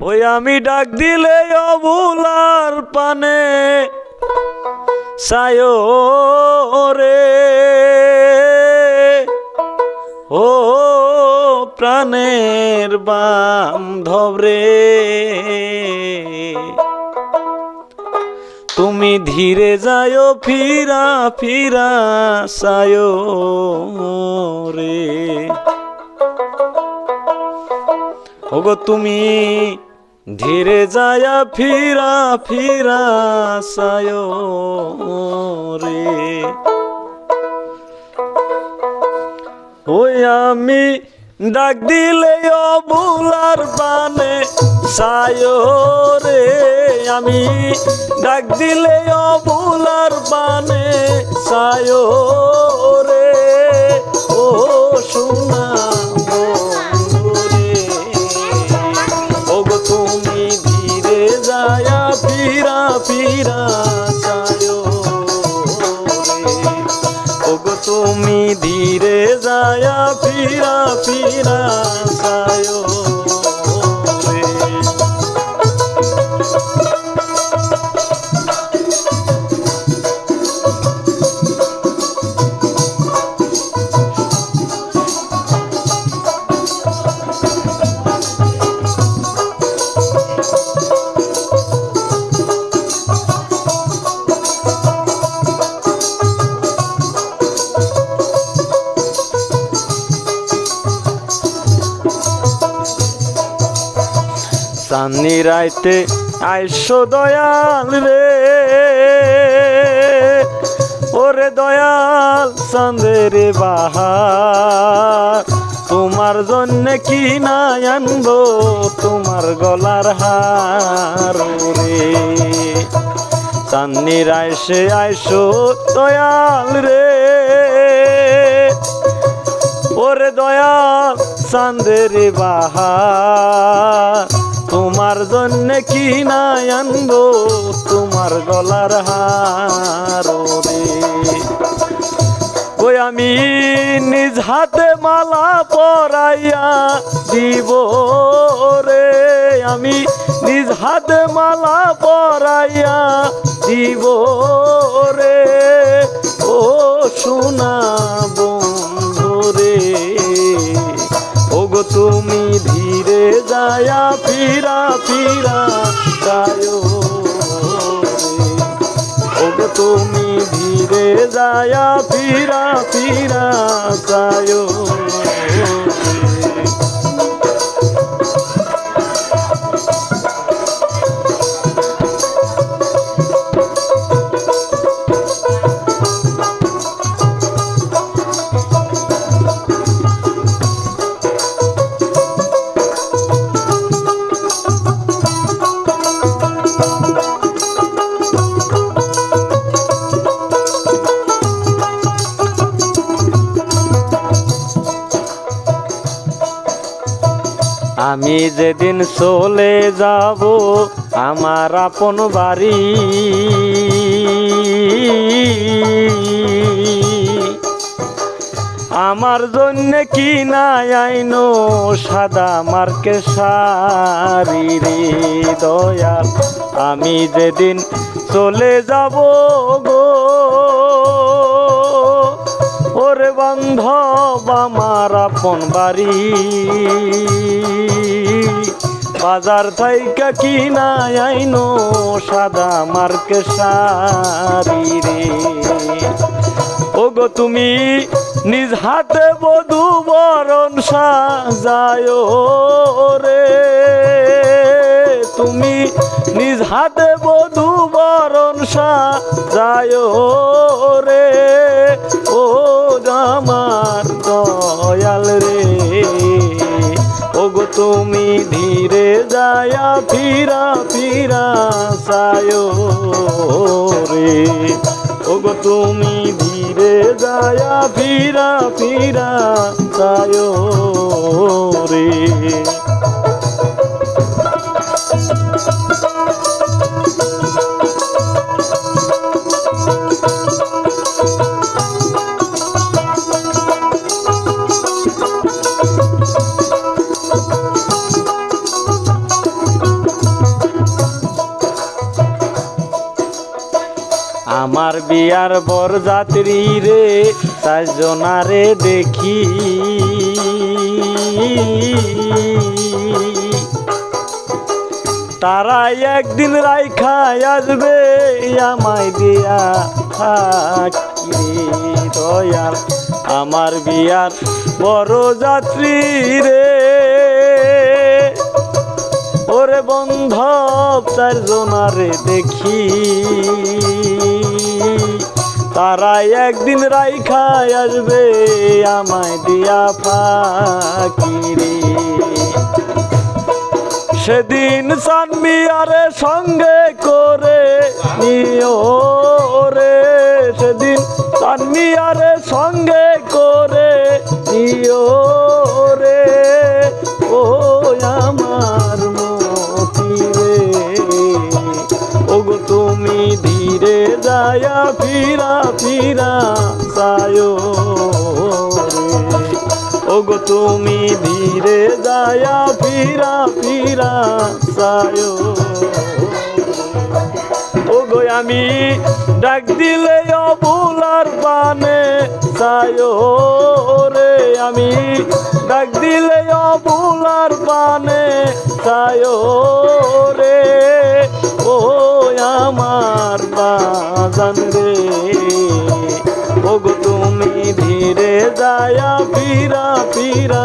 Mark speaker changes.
Speaker 1: ওই আমি ডাক দিলে অবুলার পানে, সায়ো রে। ও প্রাণের রে। তুমি ধীরে যায়, ফিরা ফিরা, সায়ো রে। ওগো তুমি ধীরে যায়া ফিরা ফিরা সায়ো রে। ওই আমি ডাক দিলে অবুলার বানে, সায়ো রে। আমি ডাক দিলে অবুলার বানে, সায়ো তুমি ধীরে যায়া ফিরা ফিরা। চান্নি রাইতে আইসো দয়াল রে। ওরে দয়াল চাঁদের বাহার। তোমার জন্য কি না আনব? তোমার গলার হার রে চান্নি রাইসে আইসো দয়াল রে। ওরে দয়াল চাঁদের বাহার। তোমার জন্য কি না আনব? তোমার গলার হার ওই আমি নিজ হাতে মালা পরাইয়া দিব রে আমি নিজ হাতে মালা পরাইয়া দিব রে ও সোনা যায়ো রে। ওগো তুমি ধীরে যায়া ফিরা ফিরা যায়ো আমি যেদিন চলে যাব, আমার আপন বাড়ি। আমার জন্য কি না আইনো সাদা মার্কে সারি রে দয়াল। আমি যেদিন চলে যাব গো ওরে বান্ধব আমার আপন বাড়ি। বাজার থাইকা কি না আইনো সাদা মার্কে সারি রে। ওগো তুমি নিজ হাতে বধু বরণ সাজায় রে। তুমি নিজ হাতে বধু বরণ সাজায় তুমি ধীরে যায়া ফিরা ফিরা সায়ো রে। ওগো তুমি ধীরে যায়া ফিরা ফিরা সায়ো রে। আমার বিয়ার বরযাত্রী রে চারজনারে দেখি। তারাই একদিন রাইখায় আসবে, আমায় দিয়া দয়াল। আমার বিয়ার বড় যাত্রী রে, ওরে বন্ধব চারজনারে দেখি। তারাই একদিন রাই খায় আসবে, আমায় দিয়া ফাকিরে। সেদিন সেদিন আরে সঙ্গে করে নিও রে, সেদিন সানমিয়ারে সঙ্গে করে তুমি ধীরে যায়া ফিরা ফিরা সায়ো ওগো, তুমি ধীরে যায়া ফিরা ফিরা সায়ো ওগো, আমি ডাক দিলে অবুলার পানে সায়ো রে। আমি ডাক দিলে অবুলার পানে সায়ো বাজান রে। ওগো তুমি ধীরে যায়া ফিরা ফিরা।